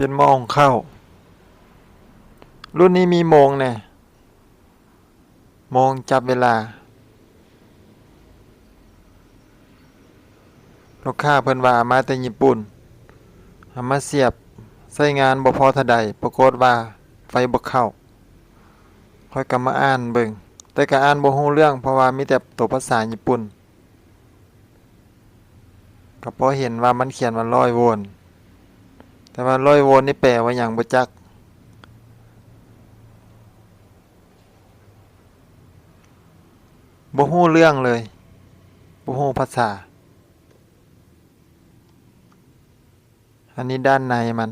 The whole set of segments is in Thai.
เป็นหมองเข้ารุ่นนี้มีโมงเนี่ยโมงจับเวลา ลูกค้าเพิ่นว่ามาแต่ญี่ปุ่นเอามาเสียบใช้งานบ่พอท่าใดปรากฏว่าไฟบ่เข้าค่อยกลับมาอ่านเบิ่งแต่ก็อ่านบ่ฮู้เรื่องเพราะว่ามีแต่ตัวภาษาญี่ปุ่นก็พอเห็นว่ามันเขียนว่า100โวลต์ แต่ว่า100โวลต์นี่แปลว่าหยังบ่จัก บ่ฮู้เรื่องเลย บ่ฮู้ภาษา อันนี้ด้านในมัน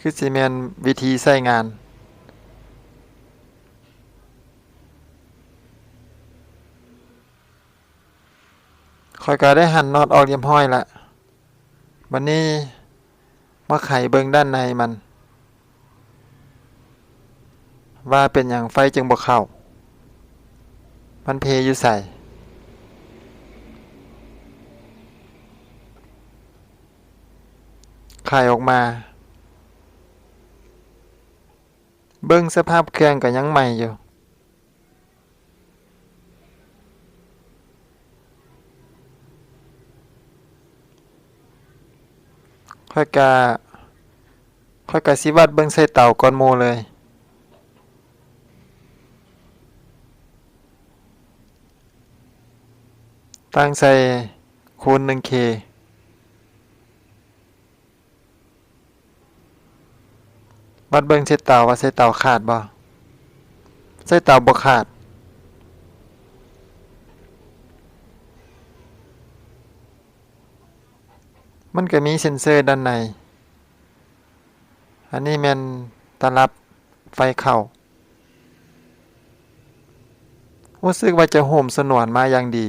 คือสิแมนวิธีใช้งาน ค่อยก็ได้หั่นน็อตออกเรียบร้อยล้วบัดนี้มาไขเบิงด้านในมัน ว่าเป็นอย่างไฟจึงบ่เข้า มันเพยอยู่ใส่ไข่ออกมา เบิ่งสภาพเครื่องก็ยังใหม่อยู่ ค่อยกะค่อยกะสิวัดเบิ่งใส่เต่าก่อนหมู่เลย ตั้งใส่คูณ 1k วัดเบิ่งใส่เตาว่าใส่เต่าขาดบ่ใส่เต่าบ่ขาด มันก็มีเซ็นเซอร์ด้านใน อันนี้แม่นตรับไฟเข้ารู้สึกว่าจะโหมสนวนมาอย่างดี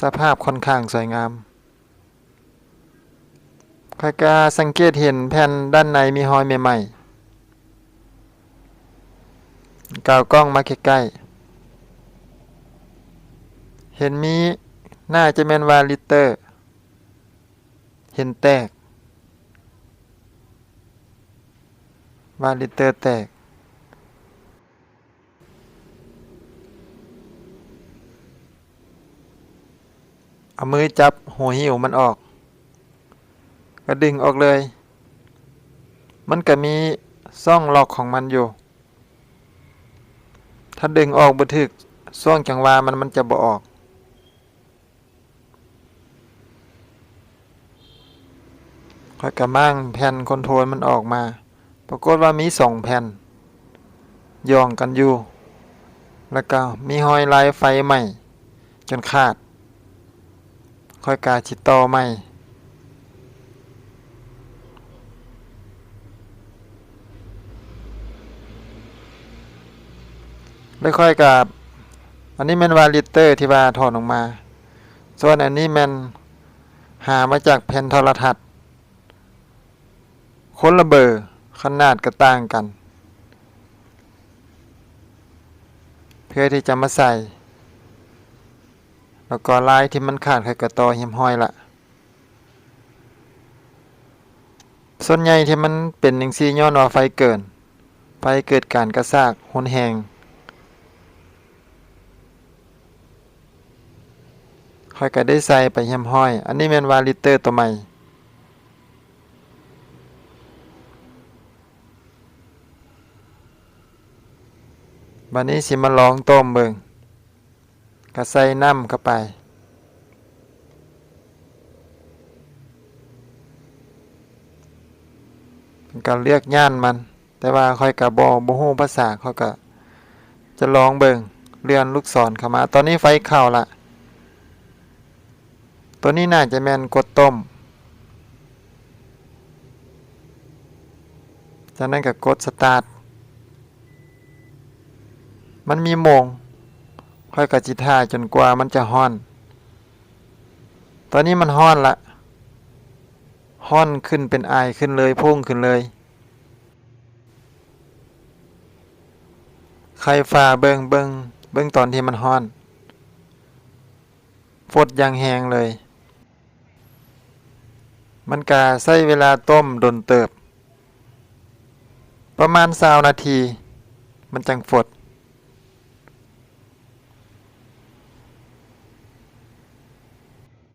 สภาพค่อนข้างสวยงามค่อยกาสังเกตเห็นแผ่นด้านในมีรอยใหม่ๆกาวกล้องมาใกล้ๆเห็นมี น่าจะแม่นวาลิเตอร์ เห็นแตกวาลิเตอร์แตก เอามือจับหัวหิวมันออก ก็ดึงออกเลย มันก็มีซ่องล็อกของมันอยู่ ถ้าดึงออกบ่ถึกซ่วงจังหวามันมันจะบ่ออก ค่อยกระมังแผ่นคอนโทรลมันออกมา ปรากฏว่ามีสองแผ่นย่องกันอยู่ แล้วก็มีหอยลายไฟใหม่ จนขาด ค่อยกาชิดต่อใหม่แล้วค่อยกับ อันนี้ม่นวาลิเตอร์ที่ว่าถอดออกมา ส่วนอันนี้ม่นหามาจากแผ่นโทรทัศน์ คนละเบอร์ขนาดก็ต่างกัน เพื่อที่จะมาใส่ แล้วก็ลายที่มันขาดไขกระตอเหียมห้อยละส่วนใหญ่ที่มันเป็นอย่งซีย้อนว่าไฟเกินไฟเกิดการกระซากหุนแหงค่อยก็ได้ใส่ไปเหียมห้อย อันนี้แม่นวาลิเตอร์ตัวใหม่ บันนี้สิมาลองต้มเบิงก็ใส่น้ำเข้าไป เป็นการเรียกย่านมัน แต่ว่าค่อยกับบอบ่ฮู้ภาษาเขาก็จะลองเบิงเลื่อนลูกศรเข้ามา ตอนนี้ไฟเข้าละ ตัวนี้น่าจะแมนกดต้ม จากนั้นก็กดสตาร์ท มันมีโมง ค่อยกะจิท่าจนกว่ามันจะฮ้อน ตอนนี้มันฮ้อนละฮ้อนขึ้นเป็นไอขึ้นเลยพุ่งขึ้นเลยไข่ฟ้าเบิงเบิงเบิงตอนที่มันฮ้อนฟดอย่างแหงเลย มันกาใช้เวลาต้มดนเติบ ประมาณ20นาที มันจังฟด